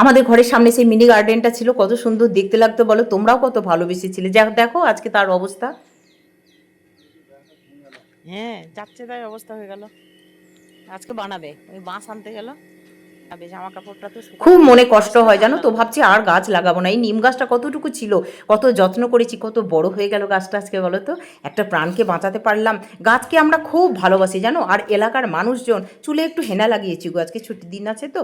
আমাদের ঘরের সামনে সেই মিনি গার্ডেনটা ছিল, কত সুন্দর দেখতে লাগতো বলো, তোমরাও কত ভালোবেসে ভালোবেসেছিলে। যা দেখো আজকে তার অবস্থা। হ্যাঁ যাচ্ছে তাই অবস্থা হয়ে গেল। আজকে বানাবে, ওই বাঁশ আনতে গেল। খুব মনে কষ্ট হয় জানো তো, ভাবছি আর গাছ লাগাবো না। এই নিম গাছটা কতটুকু ছিল, কত যত্ন করেছি, কত বড় হয়ে গেল গাছটা আজকে বলো তো? একটা প্রাণকে বাঁচাতে পারলাম। গাছকে আমরা খুব ভালোবাসি জানো, আর এলাকার মানুষজন, চুলে একটু হেনা লাগিয়েছি গো, আজকে ছুটির দিন আছে তো।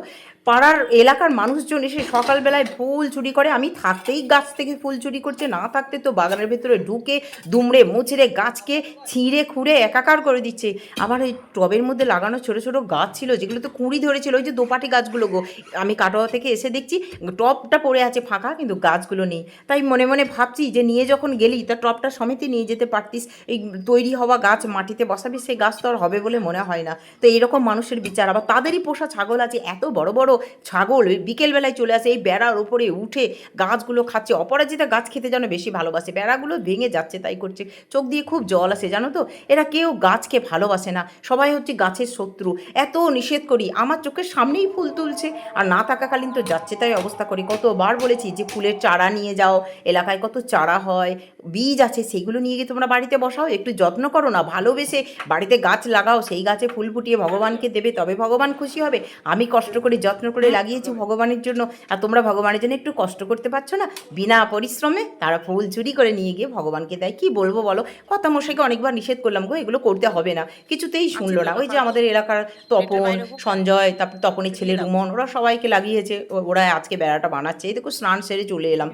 পাড়ার এলাকার মানুষজন এসে সকালবেলায় ফুল চুরি করে, আমি থাকতেই গাছ থেকে ফুল চুরি করছে না থাকতে তো বাগানের ভেতরে ঢুকে, দুমড়ে মুচড়ে গাছকে ছিঁড়ে খুঁড়ে একাকার করে দিচ্ছে। আবার ওই টবের মধ্যে লাগানো ছোট ছোট গাছ ছিল যেগুলো তো কুঁড়ি ধরেছিল, ওই যে দোপাটি গাছগুলো গো। আমি কাটোয়া থেকে এসে দেখছি টবটা পড়ে আছে ফাঁকা, কিন্তু গাছগুলো নেই। তাই মনে মনে ভাবছি যে নিয়ে যখন গেলি, তা টবটা সমেতে নিয়ে যেতে পারতিস। এই তৈরি হওয়া গাছ মাটিতে বসাবি সেই গাছ তো আর হবে বলে মনে হয় না। তো এরকম মানুষের বিচার। আবার তাদেরই পোষা ছাগল আছে, এত বড় বড় ছাগল বিকেলবেলায় চলে আসে, এই বেড়ার উপরে উঠে গাছগুলো খাচ্ছে। অপরাজিতা গাছ খেতে যেন বেশি ভালোবাসে। বেড়াগুলো ভেঙে যাচ্ছে, তাই করছে। চোখ দিয়ে খুব জল আসে, জানো তো? এরা কেউ গাছকে ভালোবাসে না। সবাই হচ্ছে গাছের শত্রু। এত নিষেধ করি। আমার চোখের সামনেই ফুল তুলছে। আর না থাকাকালীন তো যাচ্ছে তাই অবস্থা করি। কতবার বলেছি যে ফুলের চারা নিয়ে যাও এলাকায় কত চারা হয় বীজ আছে সেগুলো নিয়ে গিয়ে তোমরা বাড়িতে বসাও। একটু যত্ন করো না ভালোবেসে বাড়িতে গাছ লাগাও সেই গাছে ফুল ফুটিয়ে ভগবানকে দেবে তবে ভগবান খুশি হবে। আমি কষ্ট করে যত্ন করে লাগিয়েছি ভগবানের জন্য আর তোমরা ভগবানের জন্য একটু কষ্ট করতে পারছ না? বিনা পরিশ্রমে তারা ফুল চুরি করে নিয়ে গিয়ে ভগবানকে দেয়। কি বলব বলো? কথা মশাইকে অনেকবার নিষেধ করলাম গো এগুলো করতে হবে না। কিছুতেই শুনলো না। ওই যে আমাদের এলাকার তপন সঞ্জয় তারপর তপনের ছেলে রুমন ওরা সবাইকে লাগিয়েছে ওরা আজকে বেড়াটা বানাচ্ছে। এই দেখো স্নান সেরে চলে এলাম।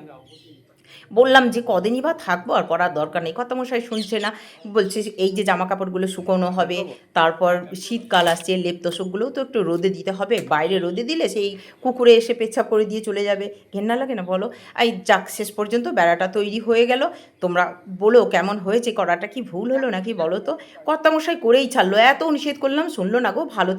বললাম যে কদিনই বা থাকব? আর পড়ার দরকার নেই। কথা মশাই শুনছে না। বলছে এই যে জামা কাপড়গুলো শুকোনো হবে তারপর শীতকাল আসছে লেপ তোষকগুলোও তো একটু রোদে দিতে হবে। বাইরে রোদে দিলে সেই কুকুরে এসে পেচ্ছাপ করে দিয়ে চলে যাবে। ঘেন্না লাগে না বলো? এই যাক শেষ পর্যন্ত বেড়াটা তৈরি হয়ে গেল। তোমরা বলো কেমন হয়েছে? করাটা কি ভুল হলো নাকি বলো তো? কর্তামশাই করেই ছাড়লো। এত নিষেধ করলাম শুনলো না গো ভালো